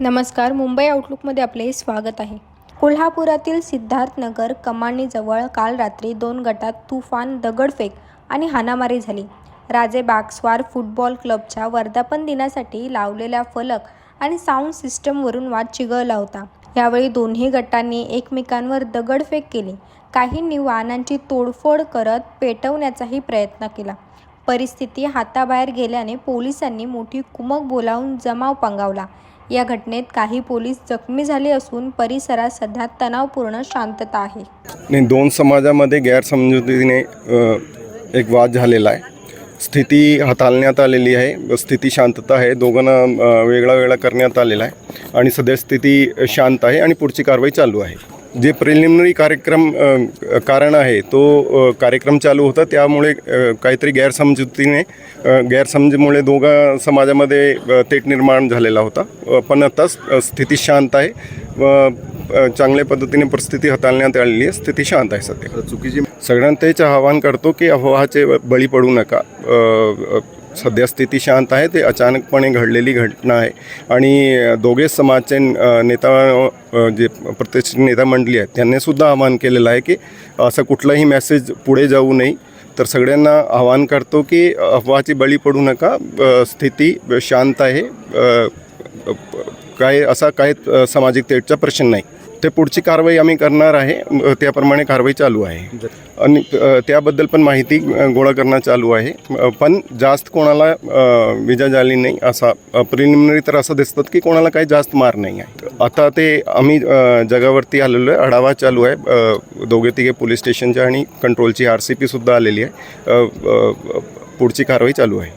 नमस्कार मुंबई आउटलुकमध्ये आपले स्वागत आहे. कोल्हापुरातील सिद्धार्थनगर कमानीजवळ काल रात्री दोन गटात तुफान दगडफेक आणि हाणामारी झाली. राजे बागस्वार फुटबॉल क्लबच्या वर्धापन दिनासाठी लावलेल्या फलक आणि साऊंड सिस्टमवरून वाद चिघळला होता. यावेळी दोन्ही गटांनी एकमेकांवर दगडफेक केली. काहींनी वाहनांची तोडफोड करत पेटवण्याचाही प्रयत्न केला. परिस्थिती हाताबाहेर गेल्याने पोलिसांनी मोठी कुमक बोलावून जमाव पंगावला. या घटनेत काही पोलीस जखमी झाले असून परिसरात सध्या तणावपूर्ण शांतता आहे. नाही दोन समाजामध्ये गैरसमजुतीने एक वाद झालेला आहे. स्थिती हाताळण्यात आलेली आहे. स्थिती शांतता आहे. दोघांना वेगळा वेगळा करण्यात आलेला आहे. आणि सध्या स्थिती शांत आहे आणि पुढची कारवाई चालू आहे. जे प्रिलिमिनरी कार्यक्रम कारण आहे तो कार्यक्रम चालू होता. त्यामुळे काहीतरी गैरसमजुतीने गैरसमजीमुळे दोघा समाजामध्ये तेट निर्माण झालेला होता. पण आता स्थिती शांत आहे. व चांगल्या पद्धतीने परिस्थिती हाताळण्यात आलेली आहे. स्थिती शांत आहे सध्या. चुकीची सगळ्यांना तेच आवाहन करतो की अफवाचे बळी पडू नका. सध्या स्थिती शांत आहे ते अचानकपणे घडलेली घटना आहे. आणि दोघे समाजचे नेता जे प्रतिष्ठित नेता मंडळी आहेत त्यांनीसुद्धा आवाहन केलेलं आहे की असं कुठलाही मेसेज पुढे जाऊ नये. तर सगळ्यांना आवाहन करतो की अफवाची बळी पडू नका स्थिती शांत आहे काय असा काय सामाजिक तेटचा प्रश्न नाही. ते पुढची कारवाई आम्ही करणार आहे. त्याप्रमाणे कारवाई चालू आहे. आणि त्याबद्दल पण माहिती गोळा करणं चालू आहे. पण जास्त कोणाला विजा झाली नाही असा प्रिलिमिनरी तर असं दिसतात की कोणाला काही जास्त मार नाही आहे. आता ते आम्ही जगावरती आलेलो आहे. आढावा चालू आहे. दोघे तिघे पोलीस स्टेशनच्या आणि कंट्रोलची आर सी पीसुद्धा आलेली आहे. पुढची कारवाई चालू आहे.